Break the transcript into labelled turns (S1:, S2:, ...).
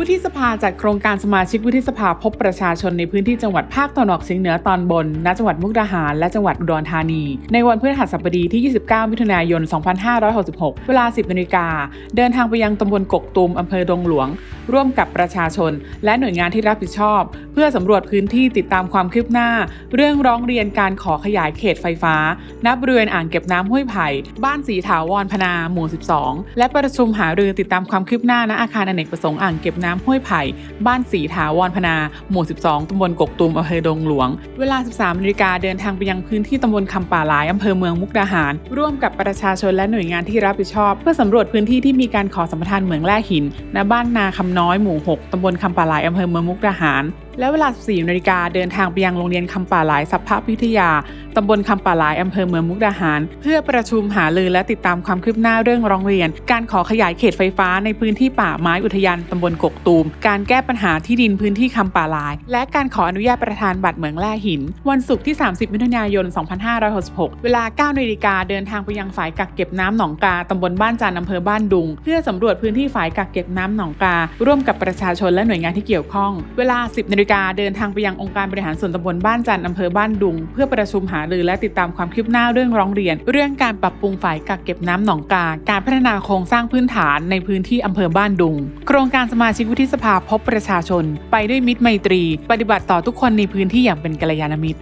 S1: วุฒิสภาจัดโครงการสมาชิกวุฒิสภาพบประชาชนในพื้นที่จังหวัดภาคตะวันออกเฉียงเหนือตอนบน ณ จังหวัดมุกดาหาร และจังหวัดอุดรธานี ในวันพฤหัสบดีที่ 29 มิถุนายน 2566 เวลา 10นาฬิกา เดินทางไปยังตำบลกกตูมอำเภอดงหลวง ร่วมกับประชาชน และหน่วยงานที่รับผิดชอบ เพื่อสำรวจพื้นที่ติดตามความคืบหน้า เรื่องร้องเรียนการขอขยายเขตไฟฟ้าณบริเวณอ่างเก็บน้ำห้วยไผ่ บ้านสีถาวรพนาหมู่ 12 และประชุมหารือติดตามความคืบหน้าณอาคารอเนกประสงค์อ่างเก็บน้ำห้วยไผ่ บ้านสีถาวรพนา หมู่ 12ตำบลกกตูมอำเภอดงหลวง เวลา 13นาฬิกาเดินทางไปยังพื้นที่ตำบลคำป่าหลายอำเภอเมืองมุกดาหาร ร่วมกับประชาชนและหน่วยงานที่รับผิดชอบ เพื่อสำรวจพื้นที่ที่มีการขอสัมปทานเหมืองแร่หินณบ้านนาคำน้อยหมู่ 6ตำบลคำป่าหลายอำเภอเมืองมุกดาหาร และเวลา 14นาฬิกาเดินทางไปยังโรงเรียนคำป่าหลายสัพพพิทยา ตำบลคำป่าหลายอำเภอเมืองมุกดาหาร เพื่อประชุมหารือและติดตามความคืบหน้าเรื่องร้องเรียน การขอขยายเขตไฟฟ้าในพื้นที่ป่าไม้อุทยานตำบลกกตูม การแก้ปัญหาที่ดินพื้นที่คำป่าหลาย และการขออนุญาตประธานบัตรเหมืองแร่หิน วันศุกร์ที่ 30 มิถุนายน 2566 เวลา 9นาฬิกาเดินทางไปยังฝ่ายกักเก็บน้ำหนองกาตำบลบ้านจันอำเภอบ้านดุง เพื่อสำรวจพื้นที่ฝ่ายกักเก็บน้ำหนองกา ร่วมกับประชาชนและหน่วยงานที่เกี่ยวข้อง เวลา 10นาฬิกาเดินทางไปยังองค์การบริหารส่วนตำบลบ้านจันทร์อำเภอบ้านดุง เพื่อประชุมหารือและติดตามความคืบหน้าเรื่องร้องเรียน เรื่องการปรับปรุงฝ่ายกักเก็บน้ำหนองกา การพัฒนาโครงสร้างพื้นฐานในพื้นที่อำเภอบ้านดุง โครงการสมาชิกวุฒิสภาพบประชาชน ไปด้วยมิตรไมตรี ปฏิบัติต่อทุกคนในพื้นที่อย่างเป็นกัลยาณมิตร